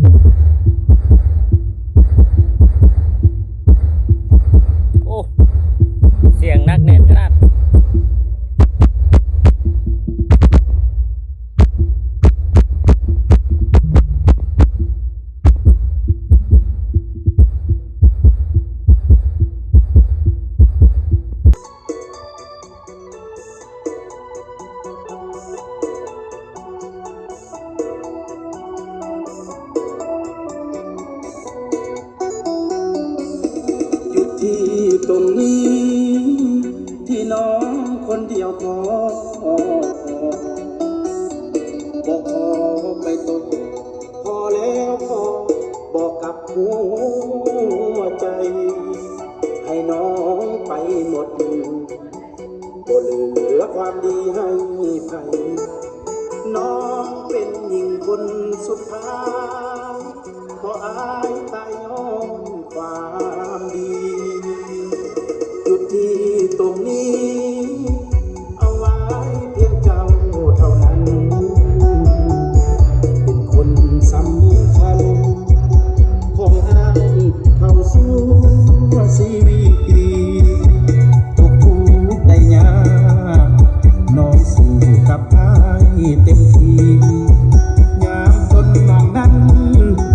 フフフ。 องคนเดียวขอบอกขอไปตกพอแล้วพอบอกกับหัวใจ ให้น้องไปหมดบ่เหลือความดีให้ไป กับอายเต็มทียามจนมองนั้น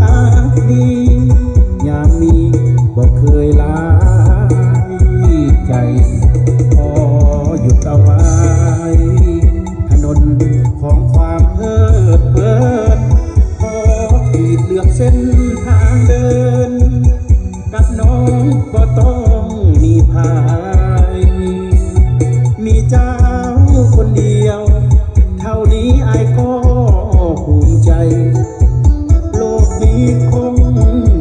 อายดียามมีบอกเคยลาใจ พอหยุดเอาไว้ถนนของความเพิดเพลินพอขีดเลือกเส้นทางเดิน กับน้องก็ต้องมีพาย มีเจ้าคนดี ก็ภูมิใจ โลกนี้คง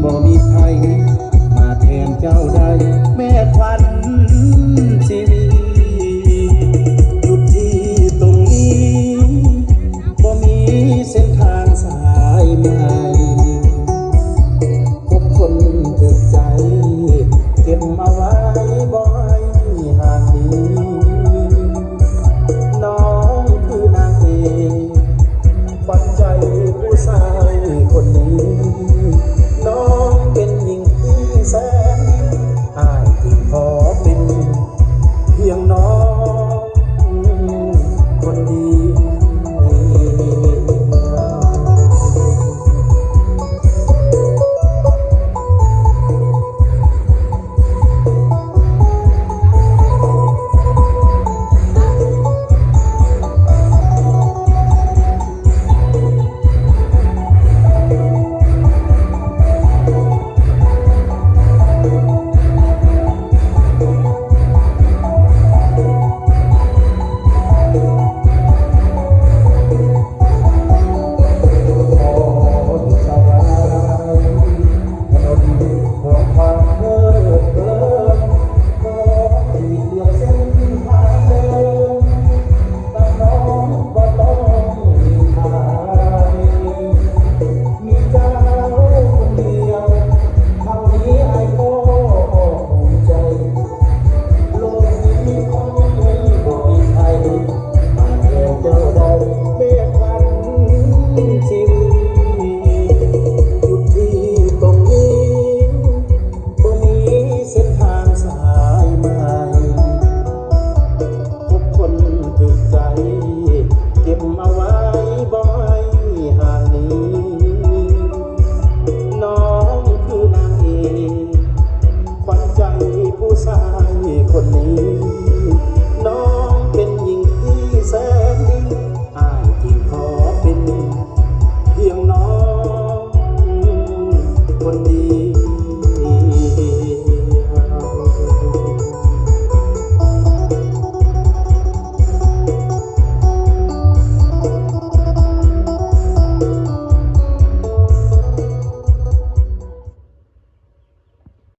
บ่มีใครมาแทนเจ้าได้ แม่ควันชีวีหยุดที่ตรงนี้บ่มีเส้น